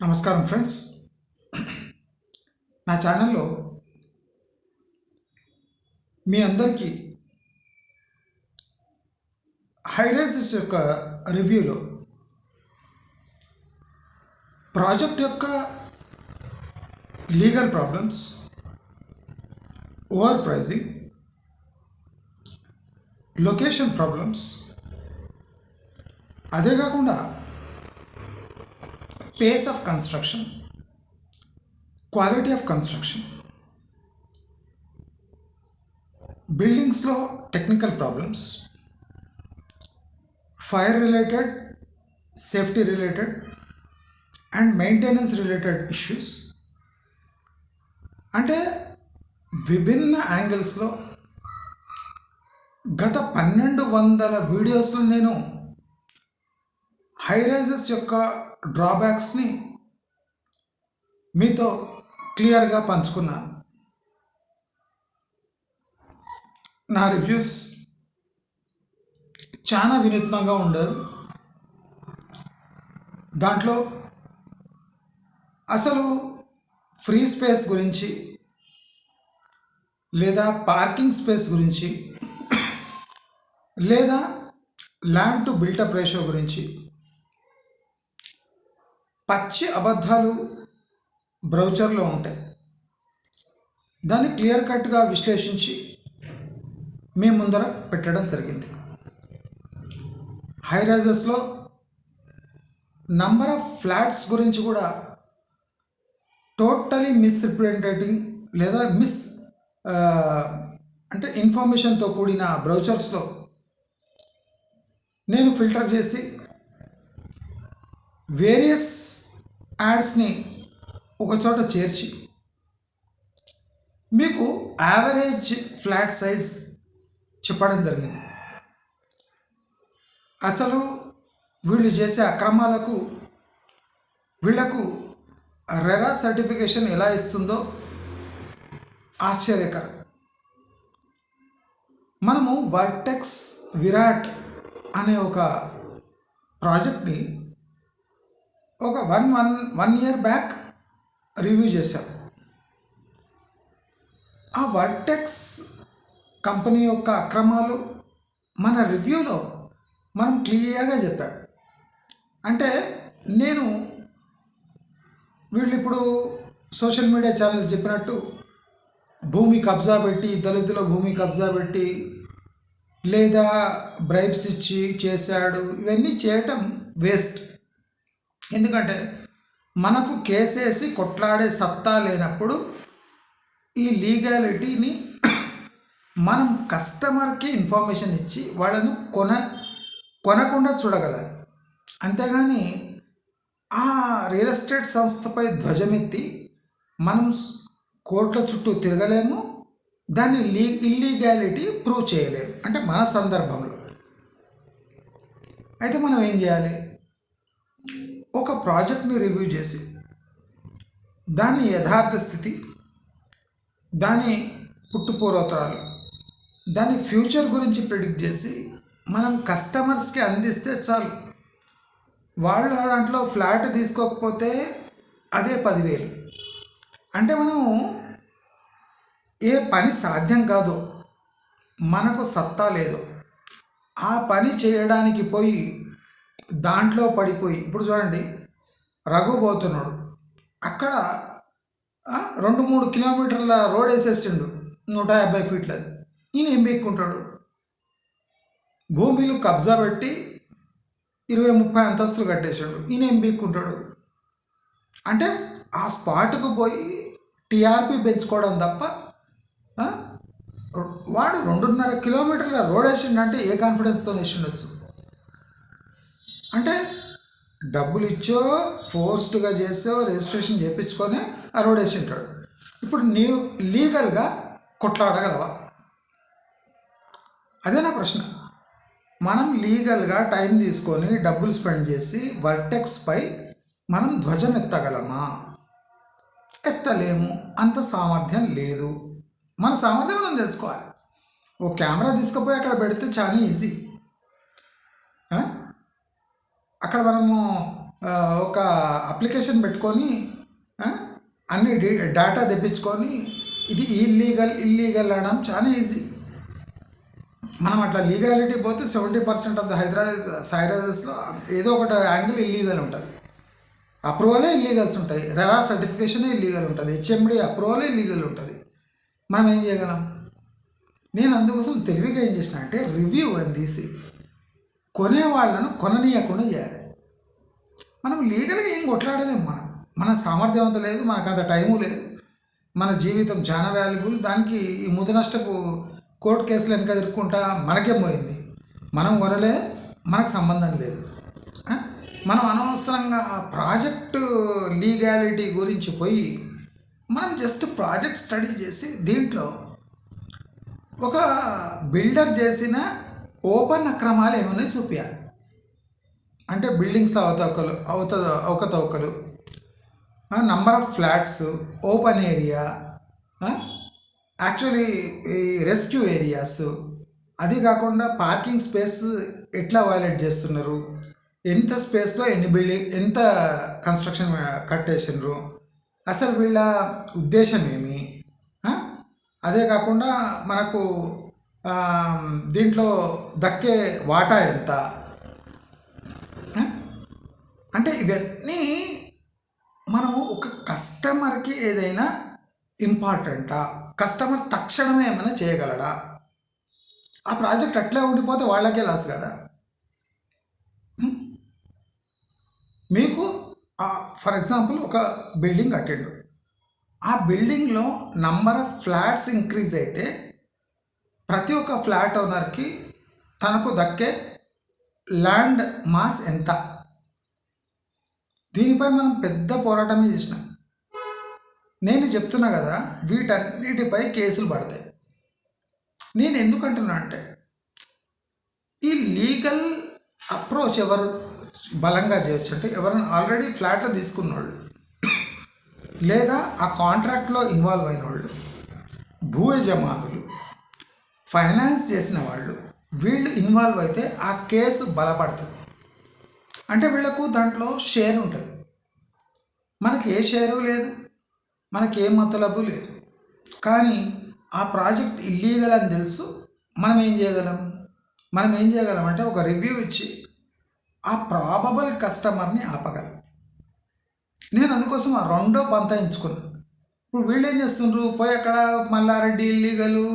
నమస్కారం ఫ్రెండ్స్. నా ఛానల్లో మీ అందరికీ హైరైజెస్ యొక్క రివ్యూలో ప్రాజెక్ట్ యొక్క legal problems over pricing location problems అదే కాకుండా pace of construction quality of construction బిల్డింగ్స్లో technical problems fire related safety related and maintenance related issues అంటే విభిన్న యాంగిల్స్లో గత పన్నెండు వందల వీడియోస్లో నేను హైరైజెస్ యొక్క డ్రాబ్యాక్స్ని మీతో క్లియర్గా పంచుకున్నాను నా రివ్యూస్ చాలా వినూత్నంగా ఉండదు దాంట్లో అసలు ఫ్రీ స్పేస్ గురించి లేదా పార్కింగ్ స్పేస్ గురించి లేదా ల్యాండ్ టు బిల్టప్ రేషియో గురించి పచ్చి అబద్ధాలు బ్రౌచర్లో ఉంటాయి. దాన్ని క్లియర్ కట్గా విశ్లేషించి మీ ముందర పెట్టడం జరిగింది. హై రైజెస్లో నంబర్ ఆఫ్ ఫ్లాట్స్ గురించి కూడా టోటలీ మిస్రిప్రజెంటేటింగ్ లేదా మిస్ అంటే ఇన్ఫర్మేషన్తో కూడిన బ్రౌచర్స్లో నేను ఫిల్టర్ చేసి వేరియస్ యాడ్స్ని ఒకచోట చేర్చి మీకు యావరేజ్ ఫ్లాట్ సైజ్ చెప్పడం జరిగింది. అసలు వీళ్ళు చేసే అక్రమాలకు వీళ్ళకు రెరా సర్టిఫికేషన్ ఎలా ఇస్తుందో ఆశ్చర్యకరం. మనము వర్టెక్స్ విరాట్ అనే ఒక ప్రాజెక్ట్ని ఒక one one one year back review చేశాం. ఆ వర్టెక్స్ కంపెనీ యొక్క అక్రమాలు మన రివ్యూలో మనం క్లియర్గా చెప్పాం. అంటే నేను వీళ్ళు ఇప్పుడు సోషల్ మీడియా ఛానల్స్ చెప్పినట్టు భూమి కబ్జా పెట్టి దళితుల భూమి కబ్జా పెట్టి లేదా బ్రైబ్స్ ఇచ్చి చేశాడు. ఇవన్నీ చేయటం వేస్ట్. ఎందుకంటే మనకు కేసేసి కొట్లాడే సత్తా లేనప్పుడు ఈ లీగాలిటీని మనం కస్టమర్కి ఇన్ఫర్మేషన్ ఇచ్చి వాళ్ళను కొన కొనకుండా చూడగలరు అంతేగాని ఆ రియల్ ఎస్టేట్ సంస్థపై ధ్వజమెత్తి మనం కోర్టుల చుట్టూ తిరగలేము దాన్ని లీ ఇల్లీగాలిటీ ప్రూవ్ చేయలేము. అంటే మన సందర్భంలో. అయితే మనం ఏం చేయాలి? ఒక ప్రాజెక్ట్ని రివ్యూ చేసి దాని యథార్థ స్థితి దాని పుట్టుపోరోతరాలు దాని ఫ్యూచర్ గురించి ప్రిడిక్ట్ చేసి మనం కస్టమర్స్కి అందిస్తే చాలు. వాళ్ళు దాంట్లో ఫ్లాట్ తీసుకోకపోతే అదే పదివేలు. అంటే మనము ఏ పని సాధ్యం కాదో. మనకు సత్తా లేదు. ఆ పని చేయడానికి పోయి దాంట్లో పడిపోయి ఇప్పుడు చూడండి రఘు పోతున్నాడు. అక్కడ రెండు మూడు కిలోమీటర్ల రోడ్ వేసేసిండు. నూట యాభై ఫీట్లది ఈయన ఏం పెక్కుంటాడు భూమిలు కబ్జా పెట్టి ఇరవై ముప్పై అంతస్తులు కట్టేశాడు ఈయన ఏం బీక్కుంటాడు? అంటే ఆ స్పాట్కు పోయి టీఆర్పీ పెంచుకోవడం తప్ప వాడు రెండున్నర కిలోమీటర్ల రోడ్ వేసిండంటే ఏ కాన్ఫిడెన్స్తో వేసిండొచ్చు. అంటే డబ్బులు ఇచ్చో ఫోర్స్డ్గా చేసో రిజిస్ట్రేషన్ చేయించుకొని ఆ రోడ్ ఇప్పుడు నీవు లీగల్గా కొట్లాడగలవా? అదే నా ప్రశ్న. మనం లీగల్గా టైం తీసుకొని డబ్బులు స్పెండ్ చేసి వర్టెక్స్పై మనం ధ్వజం ఎత్తగలమా? ఎత్తలేము. అంత సామర్థ్యం లేదు. మన సామర్థ్యం మనం తెలుసుకోవాలి. ఓ కెమెరా తీసుకుపోయి అక్కడ పెడితే చాలా ఈజీ. అక్కడ మనము ఒక అప్లికేషన్ పెట్టుకొని అన్ని డి డేటా తెప్పించుకొని ఇది ఇల్లీగల్ ఇల్లీగల్ అనడం చాలా ఈజీ. మనం అట్లా లీగాలిటీ పోతే seventy percent of the Hyderabad సైరైజెస్లో ఏదో ఒకటి యాంగిల్ ఇల్లీగల్ ఉంటుంది. అప్రూవలే ఇల్లీగల్స్ ఉంటాయి. రెరా సర్టిఫికేషనే ఇల్లీగల్ ఉంటుంది. హెచ్ఎండి అప్రూవలే ఇల్లీగల్ ఉంటుంది. మనం ఏం చేయగలం? నేను అందుకోసం తెలివిగా ఏం చేసిన అంటే రివ్యూ అని తీసి కొనే వాళ్ళను కొననీయకుండా చేయాలి. మనం లీగల్గా ఏం కొట్లాడలేము మనం. మన సామర్థ్యం అంత లేదు మనకు అంత టైము లేదు. మన జీవితం చాలా వాల్యుబుల్. దానికి ఈ ముద నష్టపు కోర్టు కేసులు వెనక తిరుక్కుంటా మనకే పోయింది? మనం కొనలే మనకు సంబంధం లేదు. మనం అనవసరంగా ప్రాజెక్టు లీగాలిటీ గురించి పోయి మనం జస్ట్ ప్రాజెక్ట్ స్టడీ చేసి దీంట్లో ఒక బిల్డర్ చేసిన ఓపెన్ అక్రమాలు ఏమున్నాయి చూపించాలి అంటే బిల్డింగ్స్లో అవతవకలు అవత అవకతవకలు number of flats open area actually ఈ రెస్క్యూ ఏరియాస్ అది కాకుండా పార్కింగ్ స్పేస్ ఎట్లా వైలేట్ చేస్తున్నారు? ఎంత స్పేస్లో ఎన్ని బిల్డింగ్ ఎంత కన్స్ట్రక్షన్ కట్టేసినారు? అసలు వీళ్ళ ఉద్దేశం ఏమి? అదే కాకుండా మనకు దీంట్లో దక్కే వాటా ఎంత? అంటే ఇవన్నీ మనము ఒక కస్టమర్కి ఏదైనా ఇంపార్టెంటా? కస్టమర్ తక్షణమే ఏమైనా చేయగలడా? ఆ ప్రాజెక్ట్ అట్లే ఉండిపోతే వాళ్ళకే లాస్ కదా? మీకు ఫర్ ఎగ్జాంపుల్ ఒక బిల్డింగ్ కట్టిండు. ఆ బిల్డింగ్లో నంబర్ ఆఫ్ ఫ్లాట్స్ ఇంక్రీజ్ అయితే ప్రతి ఒక్క ఫ్లాట్ ఓనర్కి తనకు దక్కే ల్యాండ్ మాస్ ఎంత? దీనిపై మనం పెద్ద పోరాటమే చేసినాం. నేను చెప్తున్నా కదా వీటన్నిటిపై కేసులు పడతాయి. నేను ఎందుకంటున్నా అంటే ఈ లీగల్ అప్రోచ్ ఎవరు బలంగా చేయొచ్చు అంటే ఎవరైనా ఆల్రెడీ ఫ్లాట్ తీసుకున్నోళ్ళు లేదా ఆ కాంట్రాక్ట్లో ఇన్వాల్వ్ అయిన వాళ్ళు భూ యజమానులు ఫైనాన్స్ చేసిన వాళ్ళు వీళ్ళు ఇన్వాల్వ్ అయితే ఆ కేసు బలపడుతుంది. అంటే వీళ్ళకు దాంట్లో షేర్ ఉంటుంది. మనకి ఏ షేరు లేదు మనకి ఏ మతలబు లేదు. కానీ ఆ ప్రాజెక్ట్ ఇల్లీగల్ అని తెలుసు మనం ఏం చేయగలం? మనం ఏం చేయగలం అంటే ఒక రివ్యూ ఇచ్చి ఆ ప్రాబబుల్ కస్టమర్ని ఆపగలం. నేను అందుకోసం ఆ రెండో పంత ఎంచుకున్నాను. ఇప్పుడు వీళ్ళు ఏం చేస్తుండ్రు? పోయి అక్కడ మల్లారెడ్డి ఇల్లీగలు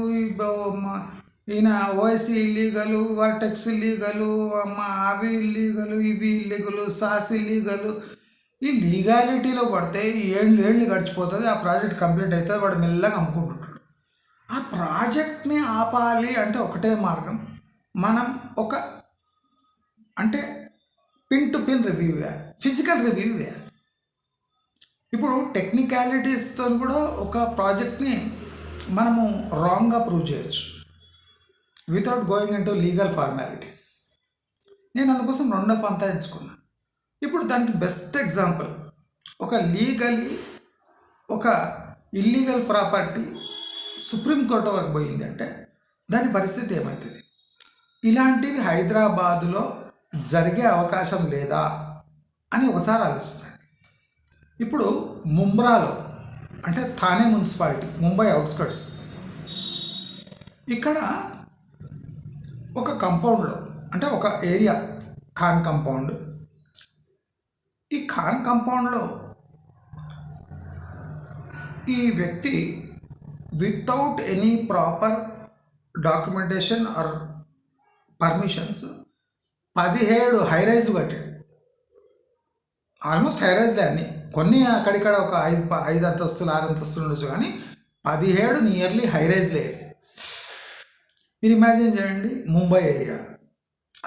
ఈయన ఓఎస్సీ ఇల్లీగలు వర్టెక్స్ ఇల్లీగలు అమ్మ అవి ఇల్లీగలు ఇవి ఇల్లీగలు సాస్ ఇల్లీగలు ఈ లీగాలిటీలో పడితే ఈ ఏళ్ళు ఏళ్ళు గడిచిపోతుంది ఆ ప్రాజెక్ట్ కంప్లీట్ అవుతుంది వాడు మెల్లగా అమ్ముకుంటుంటాడు. ఆ ప్రాజెక్ట్ని ఆపాలి అంటే ఒకటే మార్గం. మనం ఒక అంటే పిన్ టు పిన్ రివ్యూ వేయాలి ఫిజికల్ రివ్యూ వేయాలి ఇప్పుడు టెక్నికాలిటీస్తో కూడా ఒక ప్రాజెక్ట్ని మనము రాంగ్గా ప్రూవ్ చేయొచ్చు. Without going into legal formalities నేను అందుకోసం రెండో పంత ఎంచుకున్నాను ఇప్పుడు దానికి బెస్ట్ ఎగ్జాంపుల్ ఒక లీగలీ ఒక ఇల్లీగల్ ప్రాపర్టీ సుప్రీంకోర్టు వరకు పోయింది అంటే దాని పరిస్థితి ఏమవుతుంది ఇలాంటివి హైదరాబాదులో జరిగే అవకాశం లేదా అని ఒకసారి ఆలోచించండి ఇప్పుడు ముంబ్రాలో అంటే థానే మున్సిపాలిటీ ముంబై అవుట్స్కట్స్ ఇక్కడ ఒక కంపౌండ్లో అంటే ఒక ఏరియా ఖాన్ కంపౌండ్. ఈ ఖాన్ కంపౌండ్లో ఈ వ్యక్తి without any proper documentation or permissions పదిహేడు హైరైజ్లు కట్టాడు. ఆల్మోస్ట్ హైరైజ్లే అన్నీ. కొన్ని అక్కడిక్కడ ఒక ఐదు ప- ఐదు అంతస్తులు ఆరు అంతస్తులు ఉండొచ్చు కానీ పదిహేడు నియర్లీ హైరైజ్లే మీరు ఇమాజిన్ చేయండి ముంబై ఏరియా.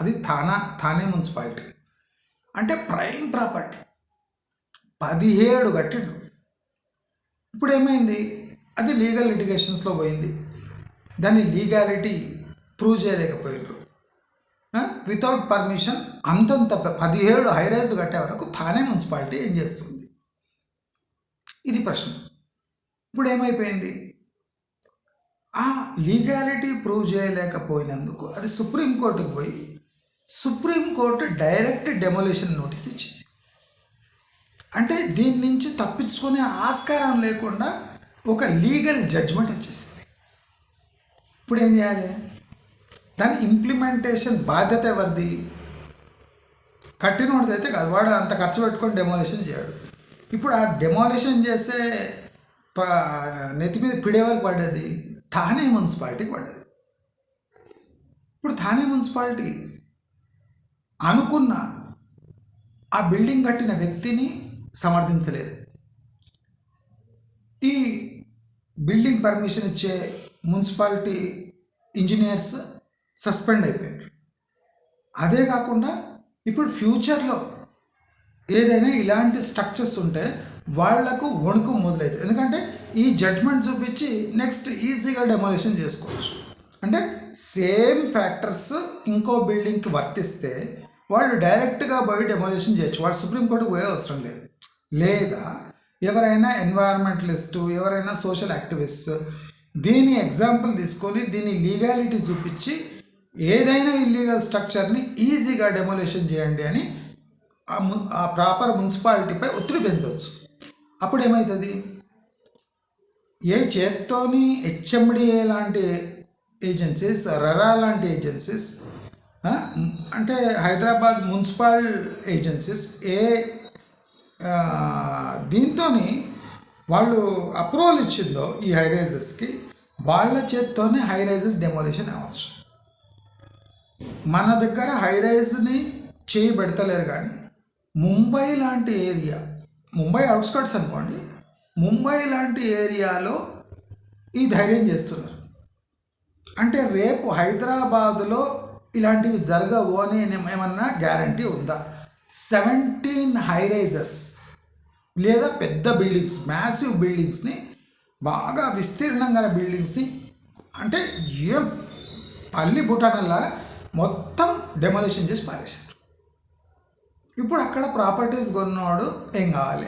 అది థానా థానే మున్సిపాలిటీ. అంటే ప్రైమ్ ప్రాపర్టీ. పదిహేడు కట్టిండు ఇప్పుడు ఏమైంది? అది లీగల్ లిటిగేషన్స్లో పోయింది. దాన్ని లీగాలిటీ ప్రూవ్ చేయలేకపోయారు వితౌట్ పర్మిషన్ అంతంత పదిహేడు హైరైజ్లు కట్టే వరకు థానే మున్సిపాలిటీ ఏం చేస్తుంది? ఇది ప్రశ్న. ఇప్పుడు ఏమైపోయింది ఆ లీగాలిటీ ప్రూవ్ చేయలేకపోయినందుకు అది సుప్రీంకోర్టుకు పోయి సుప్రీంకోర్టు డైరెక్ట్ డెమోలిషన్ నోటీస్ ఇచ్చింది. అంటే దీని నుంచి తప్పించుకునే ఆస్కారం లేకుండా ఒక లీగల్ జడ్జ్మెంట్ వచ్చేసింది. ఇప్పుడు ఏం చేయాలి? దాని ఇంప్లిమెంటేషన్ బాధ్యత ఎవరిది? కట్టిన అయితే కాదు వాడు అంత ఖర్చు పెట్టుకొని డెమోలిషన్ చేయడు. ఇప్పుడు ఆ డెమాలిషన్ చేసే నెత్తి మీద పిడేవారికి పడ్డది. థానే మున్సిపాలిటీకి పడ్డది. ఇప్పుడు థానే మున్సిపాలిటీ అనుకున్న ఆ బిల్డింగ్ కట్టిన వ్యక్తిని సమర్థించలేదు. ఈ బిల్డింగ్ పర్మిషన్ ఇచ్చే మున్సిపాలిటీ ఇంజనీర్స్ సస్పెండ్ అయిపోయారు. అదే కాకుండా ఇప్పుడు ఫ్యూచర్లో ఏదైనా ఇలాంటి స్ట్రక్చర్స్ ఉంటే వాళ్ళకు వణుకు మొదలవుతుంది ఎందుకంటే ఈ జడ్జ్మెంట్ చూపించి నెక్స్ట్ ఈజీగా డెమోలిషన్ చేసుకోవచ్చు. అంటే సేమ్ ఫ్యాక్టర్స్ ఇంకో బిల్డింగ్కి వర్తిస్తే వాళ్ళు డైరెక్ట్గా పోయి డెమోలిషన్ చేయొచ్చు. వాళ్ళు సుప్రీంకోర్టుకు పోయే అవసరం లేదు. లేదా ఎవరైనా ఎన్వైరన్మెంటలిస్ట్ ఎవరైనా సోషల్ యాక్టివిస్ట్ దీని ఎగ్జాంపుల్ తీసుకొని దీని లీగాలిటీ చూపించి ఏదైనా ఇల్లీగల్ స్ట్రక్చర్ని ఈజీగా డెమోలిషన్ చేయండి అని ఆ ప్రాపర్ మున్సిపాలిటీపై ఒత్తిడి పెంచవచ్చు. అప్పుడు ఏమవుతుంది ఏ చేత్తోని హెచ్ఎండిఏ లాంటి ఏజెన్సీస్ రరా లాంటి ఏజెన్సీస్ అంటే హైదరాబాద్ మున్సిపల్ ఏజెన్సీస్ ఏ దీంతో వాళ్ళు అప్రూవల్ ఇచ్చిందో ఈ హైరైజెస్కి వాళ్ళ చేత్తోనే హైరైజెస్ డెమోలిషన్ అవ్వచ్చు. మన దగ్గర హైరైజ్ని చేయి పెడతలేరు కానీ ముంబై లాంటి ఏరియా ముంబై అవుట్స్కట్స్ అనుకోండి ముంబై లాంటి ఏరియాలో ఈ ధైర్యం చేస్తున్నారు. అంటే రేపు హైదరాబాదులో ఇలాంటివి జరగవు అని ఏమన్నా గ్యారంటీ ఉందా? సెవెంటీన్ హైరైజెస్ లేదా పెద్ద బిల్డింగ్స్ మ్యాసివ్ బిల్డింగ్స్ని బాగా విస్తీర్ణంగా బిల్డింగ్స్ని అంటే ఏం పల్లి బుటానల్లా మొత్తం డెమోలేషన్ చేసి పారేసింది ఇప్పుడు అక్కడ ప్రాపర్టీస్ కొన్నవాడు ఏం కావాలి?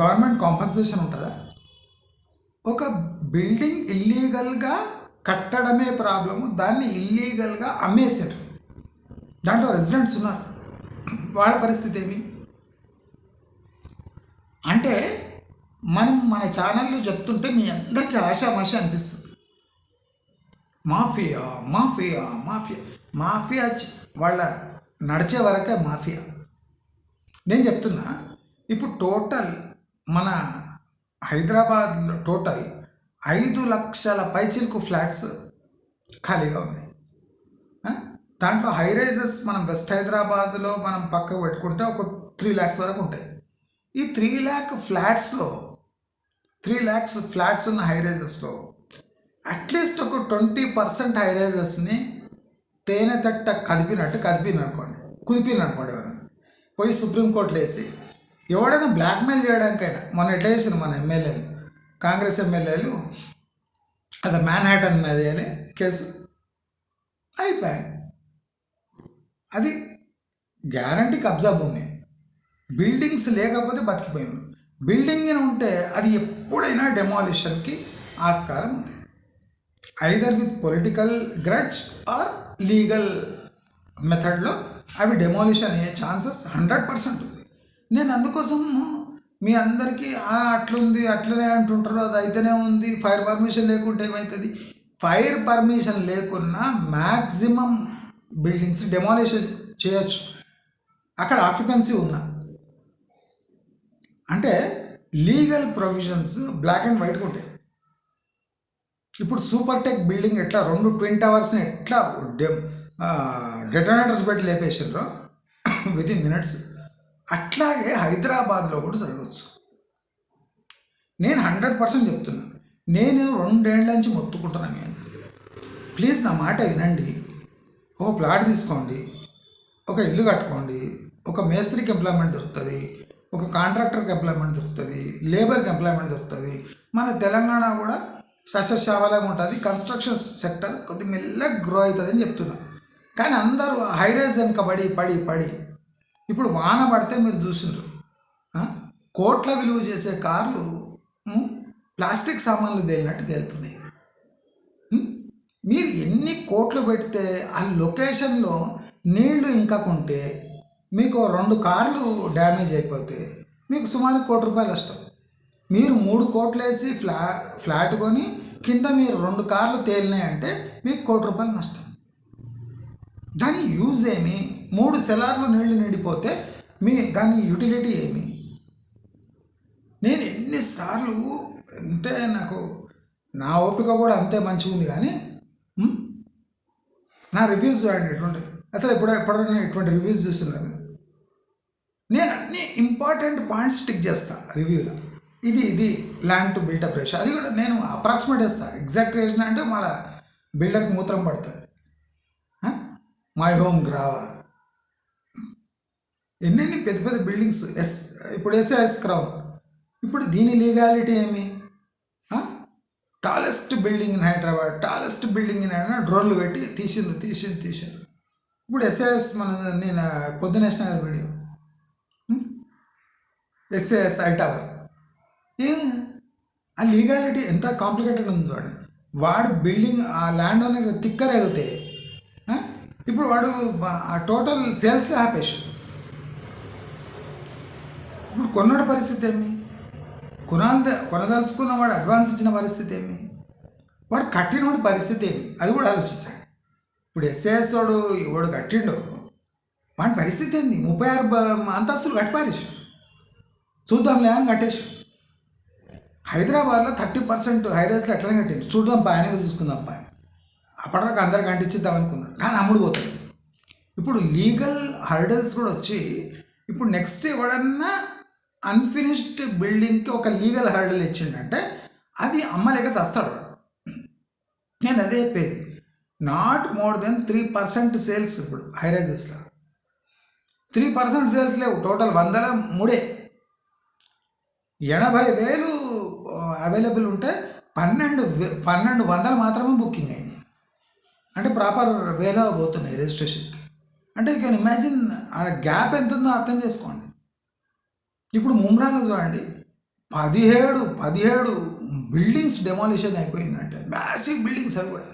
గవర్నమెంట్ కాంపన్సేషన్ ఉంటుందా? ఒక బిల్డింగ్ ఇల్లీగల్గా కట్టడమే ప్రాబ్లము దాన్ని ఇల్లీగల్గా అమ్మేశారు. దాంట్లో రెసిడెంట్స్ ఉన్నారు. వాళ్ళ పరిస్థితి ఏమి? అంటే మనం మన ఛానల్లో చెప్తుంటే మీ అందరికీ ఆశామాష అనిపిస్తుంది. మాఫియా మాఫియా మాఫియా మాఫియా వాళ్ళ నడిచే వరకే మాఫియా. నేను చెప్తున్నా ఇప్పుడు టోటల్ మన హైదరాబాద్లో టోటల్ ఐదు లక్షల పైచిలకు ఫ్లాట్స్ ఖాళీగా ఉన్నాయి. దాంట్లో హై రైజెస్ మనం వెస్ట్ హైదరాబాద్లో మనం పక్కకు పెట్టుకుంటే ఒక త్రీ ల్యాక్స్ వరకు ఉంటాయి. ఈ త్రీ ల్యాక్ ఫ్లాట్స్లో త్రీ ల్యాక్స్ ఫ్లాట్స్ ఉన్న హై రైజెస్లో అట్లీస్ట్ ఒక ట్వంటీ పర్సెంట్ హై రైజెస్ని తేనె తట్ట కదిపినట్టు కదిపిన అనుకోండి కుదిపిన అనుకోండి పోయి సుప్రీంకోర్టులో వేసి ఎవడైనా బ్లాక్మెయిల్ చేయడానికైనా మొన్న ఎట్లా చేసిన మన ఎమ్మెల్యేలు కాంగ్రెస్ ఎమ్మెల్యేలు అది మ్యాన్ హ్యాటన్ మీద వేయాలి కేసు. అయిపోయాయి. అది గ్యారంటీ కబ్జా భూమి. బిల్డింగ్స్ లేకపోతే బతికిపోయింది బిల్డింగ్ ఉంటే అది ఎప్పుడైనా డెమాలిషన్కి ఆస్కారం ఉంది. Either with political grudge or legal మెథడ్లో అవి డెమాలిషన్ అయ్యే ఛాన్సెస్ హండ్రెడ్ పర్సెంట్ ఉంది. నేను అందుకోసం మీ అందరికీ అట్లుంది అట్లనే అంటుంటారు అది అయితేనే ఉంది ఫైర్ పర్మిషన్ లేకుంటే ఏమవుతుంది ఫైర్ పర్మిషన్ లేకున్నా మ్యాక్సిమం బిల్డింగ్స్ డెమాలిషన్ చేయొచ్చు. అక్కడ ఆక్యుపెన్సీ ఉన్నా. అంటే legal provisions black and white ఉంటాయి ఇప్పుడు సూపర్ టెక్ బిల్డింగ్ ఎట్లా? రెండు ట్విన్ టవర్స్ని ఎట్లా డెటోనేటర్స్ పెట్టి లేపేసారు విత్ ఇన్ మినిట్స్ అట్లాగే హైదరాబాద్లో కూడా జరగవచ్చు. నేను హండ్రెడ్ పర్సెంట్ చెప్తున్నాను. నేను రెండేళ్ళ నుంచి మొత్తుకుంటున్నాను మీ అందరికీ. ప్లీజ్ నా మాట వినండి. ఒక ప్లాట్ తీసుకోండి. ఒక ఇల్లు కట్టుకోండి. ఒక మేస్త్రికి ఎంప్లాయ్మెంట్ దొరుకుతుంది. ఒక కాంట్రాక్టర్కి ఎంప్లాయ్మెంట్ దొరుకుతుంది. లేబర్కి ఎంప్లాయ్మెంట్ దొరుకుతుంది. మన తెలంగాణ కూడా సస్యశ్యామలంగా ఉంటుంది కన్స్ట్రక్షన్ సెక్టర్ కొద్ది మెల్లగా గ్రో అవుతుంది అని చెప్తున్నా. కానీ అందరూ హైరైజ్ వెనుక పడి పడి పడి ఇప్పుడు వాన పడితే మీరు చూసిండ్రు. కోట్ల విలువ చేసే కార్లు ప్లాస్టిక్ సామాన్లు తేలినట్టు తేలుతున్నాయి. మీరు ఎన్ని కోట్లు పెడితే ఆ లొకేషన్లో నీళ్ళు ఇంకా కొంటే మీకు రెండు కార్లు డ్యామేజ్ అయిపోతే మీకు సుమారు కోటి రూపాయలు నష్టం. మీరు మూడు కోట్లు వేసి ఫ్లా ఫ్లాట్ కొని కింద మీరు రెండు కార్లు తేలినాయంటే మీకు కోటి రూపాయలు నష్టం. దాని యూజ్ ఏమి? మూడు సెలార్లు నీళ్ళు నిండిపోతే మీ దాని యూటిలిటీ ఏమి? నేను ఎన్నిసార్లు అంటే నాకు నా ఓపిక కూడా అంతే మంచిగా ఉంది కానీ నా రివ్యూస్ చూడండి ఎట్లుంటే. అసలు ఎప్పుడో ఎప్పుడైనా ఇటువంటి రివ్యూస్ చూస్తున్నాను నేను. అన్ని ఇంపార్టెంట్ పాయింట్స్ టిక్ చేస్తాను రివ్యూలో. ఇది ఇది ల్యాండ్ టు బిల్డప్ రేషియో అది కూడా నేను అప్రాక్సిమేట్ వేస్తాను ఎగ్జాక్ట్ వేసిన అంటే మళ్ళీ బిల్డర్కి మూత్రం పడుతుంది. మై హోమ్ గ్రావా ఎన్నెన్ని పెద్ద పెద్ద బిల్డింగ్స్ ఎస్ ఇప్పుడు ఎస్ఏఎస్ క్రౌన్ ఇప్పుడు దీని లీగాలిటీ ఏమి? Tallest building in Hyderabad tallest building in Hyderabad డ్రోన్లు పెట్టి తీసిండ్రు తీసిండ్రు తీసిండ్రు. ఇప్పుడు ఎస్ఏఎస్ మన నేను పొద్దున వేసిన వీడియో ఎస్ఏఎస్ ఐ టవర్ ఏ? ఆ లీగాలిటీ ఎంత కాంప్లికేటెడ్ ఉంది చూడండి. వాడు బిల్డింగ్ ఆ ల్యాండ్ ఓనర్ తిక్కరేగితే ఇప్పుడు వాడు ఆ టోటల్ సేల్స్ ఆపేసి ఇప్పుడు కొన్నాడు పరిస్థితి ఏమి? కొనాలి కొనదలుచుకున్న వాడు అడ్వాన్స్ ఇచ్చిన పరిస్థితి ఏమి? వాడు కట్టినోడి పరిస్థితి ఏమి? అది కూడా ఆలోచించాడు. ఇప్పుడు ఎస్ఏఎస్ వాడు వాడు కట్టిండు. వాడి పరిస్థితి ఏంది? ముప్పై ఆరు అంతస్తులు కట్టిపారేసాడు చూద్దాంలే అని కట్టేసి హైదరాబాద్లో థర్టీ పర్సెంట్ హైరేస్లో ఎట్లనే కట్టింది చూద్దాం పా ఆయనగా చూసుకుందాం పా. అప్పటిదాకా అందరికి అంటించిద్దాం అనుకున్నారు. కానీ అమ్ముడు పోతుంది ఇప్పుడు లీగల్ హర్డల్స్ కూడా వచ్చి ఇప్పుడు నెక్స్ట్ ఎవడన్నా అన్ఫినిష్డ్ బిల్డింగ్కి ఒక లీగల్ హర్డల్ ఇచ్చిండంటే అది అమ్మలేక చస్తాడు నేను అదే చెప్పేది. Not more than three percent sales ఇప్పుడు హైరైజెస్లో త్రీ పర్సెంట్ సేల్స్ లేవు. టోటల్ వందల మూడే. ఎనభై వేలు అవైలబుల్ ఉంటే పన్నెండు పన్నెండు వందలు మాత్రమే బుకింగ్ అయింది. అంటే ప్రాపర్ వేలో పోతున్నాయి రిజిస్ట్రేషన్కి అంటే యూ కెన్ ఇమాజిన్ ఆ గ్యాప్ ఎంత ఉందో అర్థం చేసుకోండి. ఇప్పుడు ముమ్రాలో చూడండి పదిహేడు పదిహేడు బిల్డింగ్స్ డెమాలిషన్ అయిపోయిందంటే మ్యాసివ్ బిల్డింగ్స్ అవి కూడా.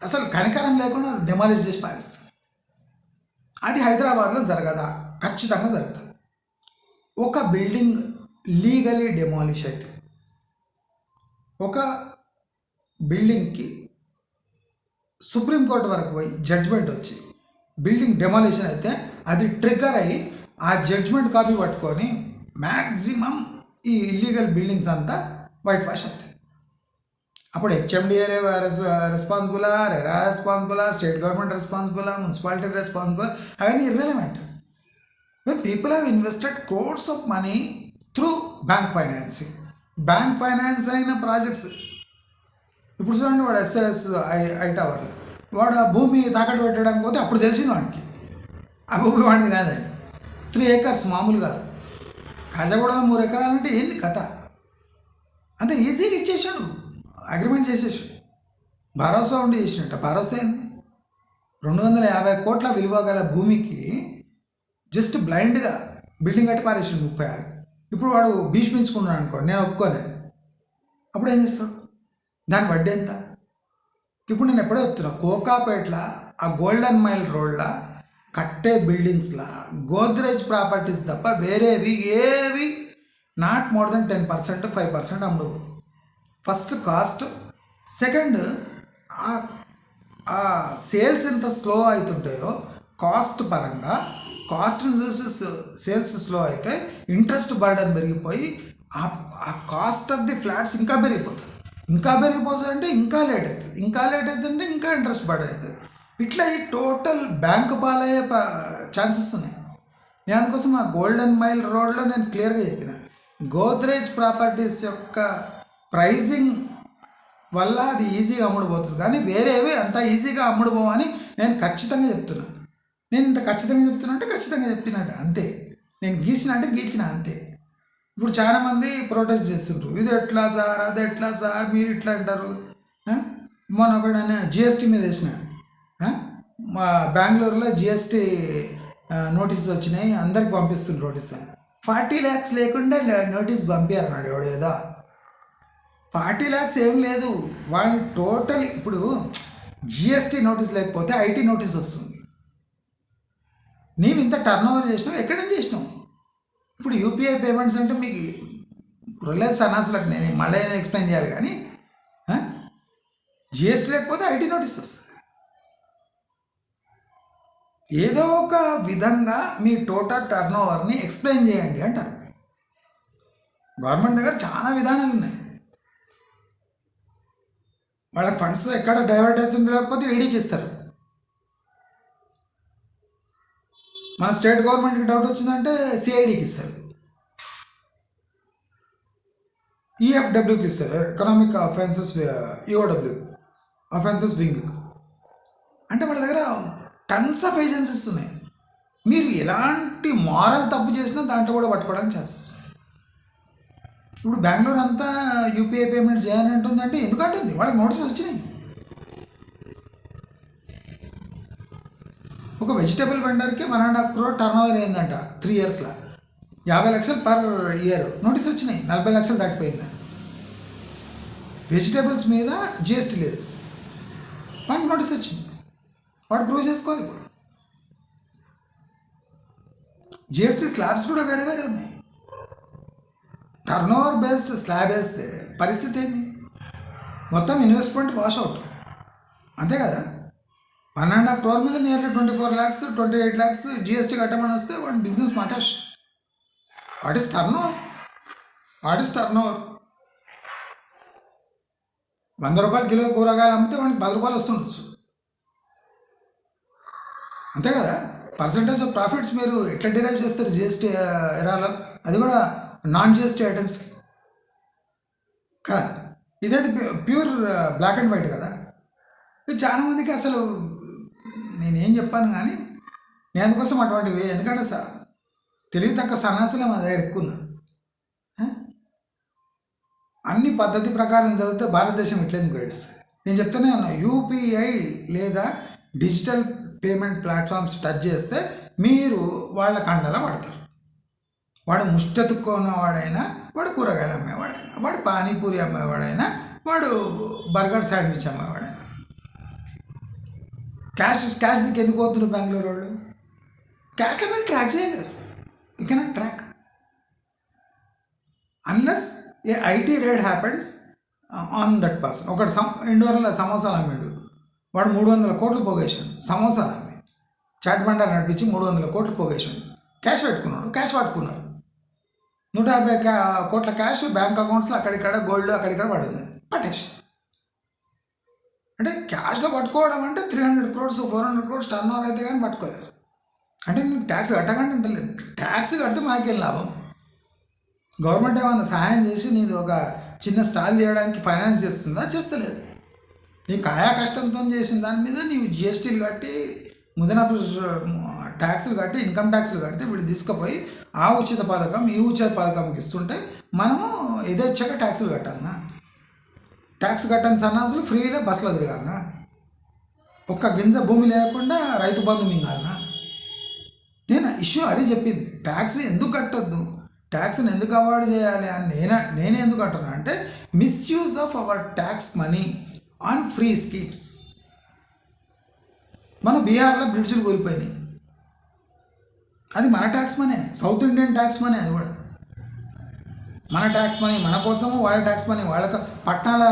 అసలు కనికరం లేకుండా డెమాలిష్ చేసి పారేస్తుంది అది హైదరాబాద్లో జరగదా? ఖచ్చితంగా జరుగుతుంది. ఒక బిల్డింగ్ లీగలీ డెమాలిష్ అయితే ఒక బిల్డింగ్కి సుప్రీంకోర్టు వరకు పోయి జడ్జ్మెంట్ వచ్చి బిల్డింగ్ డెమాలిషన్ అయితే అది ట్రిగ్గర్ అయ్యి ఆ జడ్జ్మెంట్ కాపీ పట్టుకొని మ్యాక్సిమం ఈ ఇల్లీగల్ బిల్డింగ్స్ అంతా వైట్ వాష్ అవుతాయి. అప్పుడు హెచ్ఎండిఏ రెస్పాన్సిబులా రెరా రెస్పాన్సిబులా స్టేట్ గవర్నమెంట్ రెస్పాన్సిబులా మున్సిపాలిటీ రెస్పాన్సిబుల్ అవన్నీ irrelevant when people have invested crores of money through bank financing bank finance అయిన ప్రాజెక్ట్స్ ఇప్పుడు చూడండి వాడు ఎస్ఎస్ ఐ ఐ వాడు ఆ భూమి తాకట్టు పెట్టడానికి పోతే అప్పుడు తెలిసింది వాడికి. ఆ భూమి వాడిది అది. త్రీ ఏకర్స్ మామూలుగా. కాదు కాజాగూడలో మూడు ఎకరాలంటే ఏంది కథ? అంత ఈజీగా ఇచ్చేసాడు అగ్రిమెంట్ చేసేసాడు భరోసా ఉండి చేసినట్ట. భరోసా ఏంది? రెండు వందల యాభై కోట్ల విలువ గల భూమికి జస్ట్ బ్లైండ్గా బిల్డింగ్ కట్టి పారేసిండు ముప్పై ఆరు. ఇప్పుడు వాడు భీష్మించుకున్నాడు అనుకోండి నేను ఒప్పుకోలేను అప్పుడు ఏం చేస్తాడు దాని వడ్డీ ఎంత? ఇప్పుడు నేను ఎప్పుడో చెప్తున్నా కోకాపేట్ల ఆ గోల్డెన్ మైల్ రోడ్ల కట్టే బిల్డింగ్స్లా గోద్రేజ్ ప్రాపర్టీస్ తప్ప వేరేవి ఏవి not more than ten percent five percent అమ్ముడు. First cost. సెకండ్ ఆ సేల్స్ ఎంత స్లో అవుతుంటాయో కాస్ట్ పరంగా కాస్ట్ని చూసి సేల్స్ స్లో అయితే ఇంట్రెస్ట్ బర్డన్ పెరిగిపోయి ఆ- ఆ కాస్ట్ ఆఫ్ ది ఫ్లాట్స్ ఇంకా పెరిగిపోతుంది. ఇంకా పెరిగిపోతుంది అంటే ఇంకా లేట్ అవుతుంది. ఇంకా లేట్ అవుతుందంటే ఇంకా ఇంట్రెస్ట్ బర్డన్ అవుతుంది. ఇట్లా ఈ టోటల్ బ్యాంక్ పాలయ్యే ఛాన్సెస్ ఉన్నాయి. నేను అందుకోసం ఆ గోల్డెన్ మైల్ రోడ్లో నేను క్లియర్గా చెప్పిన. గోద్రేజ్ ప్రాపర్టీస్ యొక్క ప్రైజింగ్ వల్ల అది ఈజీగా అమ్ముడుపోతుంది. కానీ వేరేవి అంత ఈజీగా అమ్ముడుపోవని నేను ఖచ్చితంగా చెప్తున్నాను నేను ఇంత ఖచ్చితంగా చెప్తున్నా అంటే ఖచ్చితంగా చెప్పినట్టు అంతే. నేను గీసిన అంటే గీచిన అంతే. ఇప్పుడు చాలామంది ప్రొటెస్ట్ చేస్తుంటారు ఇది ఎట్లా సార్? అది ఎట్లా సార్? మీరు ఇట్లా అంటారు. మొన్న మొన్న ఒకడు జిఎస్టీ మీద వేసిన. మా బెంగళూరులో జిఎస్టీ నోటీస్ వచ్చినాయి. అందరికి పంపిస్తుంది నోటీస్. ఫార్టీ ల్యాక్స్ లేకుండా నోటీస్ పంపారు ఎవడు ఏదో. ఫార్టీ ల్యాక్స్ ఏం లేదు. వాళ్ళు టోటల్ ఇప్పుడు జిఎస్టీ నోటీస్ లేకపోతే ఐటీ నోటీస్ వస్తుంది. నీవు ఇంత టర్న్ ఓవర్ చేసినావు ఎక్కడ నుంచి చేసినావు? ఇప్పుడు యూపీఐ పేమెంట్స్ అంటే మీకు రిలయన్స్ అనాసులకు నేను మళ్ళీ ఎక్స్ప్లెయిన్ చేయాలి కానీ జిఎస్టీ లేకపోతే ఐటీ నోటీస్ వస్తుంది ఏదో ఒక విధంగా మీ టోటల్ టర్న్ ఓవర్ని ఎక్స్ప్లెయిన్ చేయండి అంటారు. గవర్నమెంట్ దగ్గర చాలా విధానాలు ఉన్నాయి. వాళ్ళకి ఫండ్స్ ఎక్కడ డైవర్ట్ అవుతుంది లేకపోతే ఈడీకి ఇస్తారు. మన స్టేట్ గవర్నమెంట్కి డౌట్ వచ్చిందంటే సిఐడికి ఇస్తారు. ఈఎఫ్డబ్ల్యూకి ఇస్తారు. Economic offences EOW offences wing అంటే మన దగ్గర టన్స్ ఆఫ్ ఏజెన్సీస్ ఉన్నాయి. మీరు ఎలాంటి మారల్ తప్పు చేసినా దాంట్లో కూడా పట్టుకోవడానికి ఛాన్సెస్ ఇప్పుడు బెంగళూరు అంతా యూపీఐ పేమెంట్ చేయాలంటుందంటే ఎందుకంటుంది? వాళ్ళకి నోటీస్ వచ్చినాయి. ఒక vegetable వెండర్కి one and half crore turnover అయిందంట త్రీ ఇయర్స్లో యాభై లక్షలు పర్ ఇయర్ నోటీస్ వచ్చినాయి నలభై లక్షలు దాటిపోయింది. వెజిటేబుల్స్ మీద జిఎస్టీ లేదు. వాడికి నోటీస్ వచ్చింది. వాడు ప్రూవ్ చేసుకోవాలి ఇప్పుడు. జిఎస్టీ స్లాబ్స్ కూడా వేరే వేరే ఉన్నాయి. టర్న్ ఓవర్ బేస్డ్ స్లాబ్ వేస్తే పరిస్థితి ఏంటి? మొత్తం ఇన్వెస్ట్మెంట్ వాష్ అవుట్ అంతే కదా? వన్ అండ్ హాఫ్ క్రోర్ మీద nearly twenty four lakhs twenty eight lakhs GST కట్టమని వస్తే వాడి business మాటాష్ what is turnover what is turnover వంద రూపాయలు కిలో కూరగాయలు అమ్మితే వాడికి పది రూపాయలు వస్తుండొచ్చు. అంతే కదా? పర్సంటేజ్ ఆఫ్ ప్రాఫిట్స్ మీరు ఎట్లా డిరైవ్ చేస్తారు జిఎస్టీ ఎరాలో? అది కూడా నాన్ జిఎస్టీ ఐటమ్స్ కదా? ఇదైతే ప్యూర్ బ్లాక్ అండ్ వైట్ కదా? ఇది చాలా మందికి అసలు నేనేం చెప్పాను కానీ నేను అందుకోసం అటువంటివి ఎందుకంటే సార్ తెలివి తక్కువ సన్నాసులే మా దగ్గర ఎక్కువ ఉన్నారు అన్ని పద్ధతి ప్రకారం చదివితే భారతదేశం ఇట్లేదు గడిస్తుంది నేను చెప్తూనే ఉన్నా యూపీఐ లేదా డిజిటల్ పేమెంట్ ప్లాట్ఫామ్స్ టచ్ చేస్తే మీరు వాళ్ళ కండలా పడతారు. వాడు ముష్టెత్తుకున్నవాడైనా వాడు కూరగాయలు అమ్మేవాడైనా వాడు పానీపూరి అమ్మేవాడైనా వాడు బర్గర్ శాండ్విచ్ అమ్మేవాడైనా క్యాష్ క్యాష్ దిక్కు ఎందుకు పోతున్నారు బెంగళూరు వాళ్ళు? క్యాష్లో మీరు ట్రాక్ చేయలేరు. You cannot track unless a IT raid happens on that person ఒకటి సమ ఇండోర్లో సమోసాలు అమ్మాడు. వాడు మూడు వందల కోట్లు పోగేశాడు. సమోసాలు అమ్మి. చాట్ బండార్ నడిపించి మూడు వందల కోట్లు పోగేశాడు. క్యాష్ పెట్టుకున్నాడు. క్యాష్ పట్టుకున్నారు నూట యాభై కోట్ల క్యాష్ బ్యాంక్ అకౌంట్స్లో అక్కడిక్కడ గోల్డ్ అక్కడిక్కడ పడింది. పట్టేసి క్యాష్లో పట్టుకోవడం అంటే three hundred crores four hundred crores turnover అయితే కానీ పట్టుకోలేరు అంటే నేను ట్యాక్స్ కట్టకండి అంటలేదు ట్యాక్స్ కడితే మాకేం లాభం? గవర్నమెంట్ ఏమైనా సహాయం చేసి నీది ఒక చిన్న స్టాల్ తీయడానికి ఫైనాన్స్ చేస్తుందా? చేస్తలేదు. నీ కాయా కష్టంతో చేసిన దాని మీద నీవు జిఎస్టీలు కట్టి ముదనపు ట్యాక్సులు కట్టి ఇన్కమ్ ట్యాక్స్లు కడితే వీళ్ళు తీసుకుపోయి ఆ ఉచిత పథకం ఈ ఉచిత పథకంకి ఇస్తుంటే మనము యథేచ్ఛగా ట్యాక్సులు కట్టాలన్నా ట్యాక్స్ కట్టని సన్నాసులు ఫ్రీగా బస్సులో తిరగాలనా? ఒక్క గింజ భూమి లేకుండా రైతు బంధు మింగాలనా? నేను ఇష్యూ అది చెప్పింది. ట్యాక్స్ ఎందుకు కట్టొద్దు? ట్యాక్స్ని ఎందుకు అవాయిడ్ చేయాలి అని నేను నేనే ఎందుకు అంటున్నా అంటే misuse of our tax money on free schemes మన బీహార్లో బ్రిడ్జ్లు కోల్పోయినాయి. అది మన tax money south Indian tax money అది కూడా. మన ట్యాక్స్ మనీ మన కోసము వాళ్ళ ట్యాక్స్ మనీ వాళ్ళకు పట్టణాల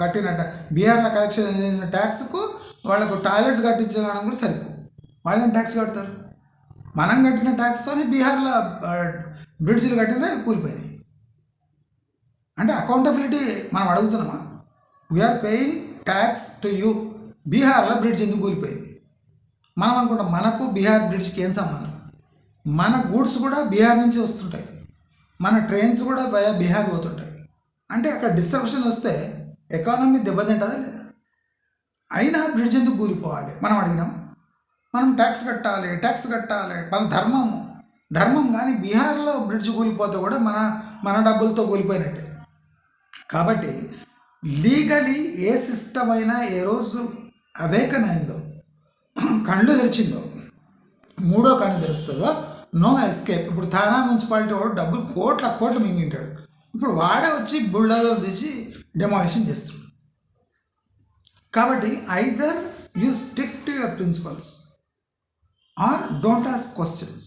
కట్టిన బీహార్లో కలెక్షన్ చేసిన ట్యాక్స్కు వాళ్ళకు టాయిలెట్స్ కట్టించడం కూడా సరిపో వాళ్ళని ట్యాక్స్ కడతారు? మనం కట్టిన ట్యాక్స్తో బీహార్లో బ్రిడ్జ్లు కట్టినవి కట్టినా కూలిపోయినాయి. అంటే అకౌంటబిలిటీ మనం అడుగుతున్నామా? We are paying tax to you బీహార్లో బ్రిడ్జ్ ఎందుకు కూలిపోయింది? మనం అనుకుంటాం మనకు బీహార్ బ్రిడ్జ్కి ఏం సంబంధం? మన గూడ్స్ కూడా బీహార్ నుంచి వస్తుంటాయి. మన ట్రైన్స్ కూడా వయా బీహార్ పోతుంటాయి. అంటే అక్కడ డిస్ట్రప్షన్ వస్తే ఎకానమీ దెబ్బతింటుందా లేదా? అయినా బ్రిడ్జ్ ఎందుకు కూలిపోవాలి? మనం అడిగినాం. మనం ట్యాక్స్ కట్టాలి ట్యాక్స్ కట్టాలి. మన ధర్మము. ధర్మం కానీ బీహార్లో బ్రిడ్జ్ కూలిపోతే కూడా మన మన డబ్బులతో కూలిపోయినట్టే. కాబట్టి లీగలీ ఏ సిస్టమ్ అయినా ఏ రోజు అవేకన్ అయిందో కళ్ళు తెరిచిందో మూడో కన్ను తెరుస్తుందో నో ఎస్కేప్. ఇప్పుడు థానా మున్సిపాలిటీ వాడు డబ్బులు కోట్ల కోట్లు మింగింటాడు. ఇప్పుడు వాడే వచ్చి బుల్డోజర్ తీసి డెమాలిషన్ చేస్తున్నాడు. కాబట్టి either you stick to your principles or don't ask questions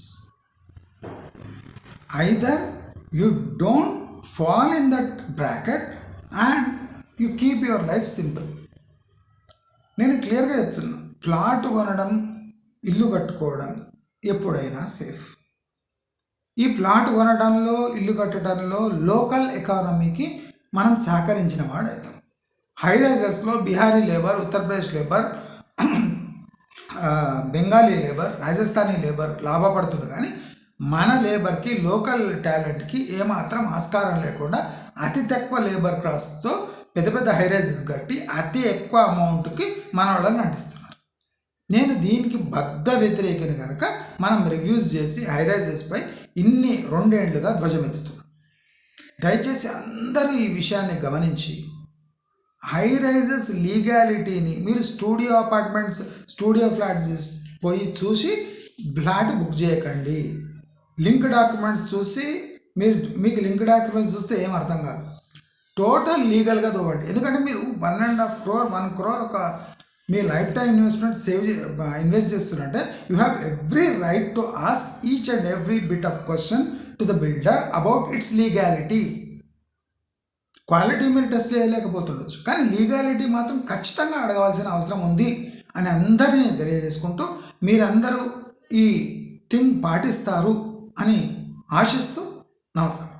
either you don't fall in that bracket and you keep your life simple నేను క్లియర్గా చెప్తున్నా. ప్లాట్ కొనడం ఇల్లు కట్టుకోవడం ఎప్పుడైనా సేఫ్ ఈ ప్లాట్ కొనడంలో ఇల్లు కట్టడంలో లోకల్ ఎకానమీకి మనం సహకరించిన వాడు అవుతాం Bihari labour Uttar Pradesh labour Bengali labour Rajasthani labour లాభపడుతుంది కానీ మన లేబర్కి లోకల్ టాలెంట్కి ఏమాత్రం ఆస్కారం లేకుండా అతి తక్కువ లేబర్ క్రాస్తో పెద్ద పెద్ద హైరైజెస్ కట్టి అతి ఎక్కువ అమౌంట్కి మన వాళ్ళని నటిస్తున్నారు. నేను దీనికి బద్ద వ్యతిరేకిని కనుక మనం రివ్యూస్ చేసి హైరైజెస్పై ఇన్ని రెండేళ్ళుగా ధ్వజమెత్తుతున్నాం. దయచేసి అందరూ ఈ విషయాన్ని గమనించి హై రైజెస్ లీగాలిటీని మీరు స్టూడియో అపార్ట్మెంట్స్ స్టూడియో ఫ్లాట్స్ పోయి చూసి ఫ్లాట్ బుక్ చేయకండి. లింక్ డాక్యుమెంట్స్ చూసి మీరు మీకు లింక్ డాక్యుమెంట్స్ చూస్తే ఏం అర్థం కాదు. టోటల్ లీగల్గా చూడండి ఎందుకంటే మీరు one and half crore one crore ఒక మీ life time investment save invest చేస్తున్నారంటే you have every right to ask each and every bit of question to the builder about its legality. Quality మీరు test చేయలేకపోతుండొచ్చు. కానీ legality మాత్రం ఖచ్చితంగా అడగవలసిన అవసరం ఉంది అని అందరినీ తెలియజేసుకుంటూ మీరందరూ ఈ థింగ్ పాటిస్తారు అని ఆశిస్తూ నమస్కారం.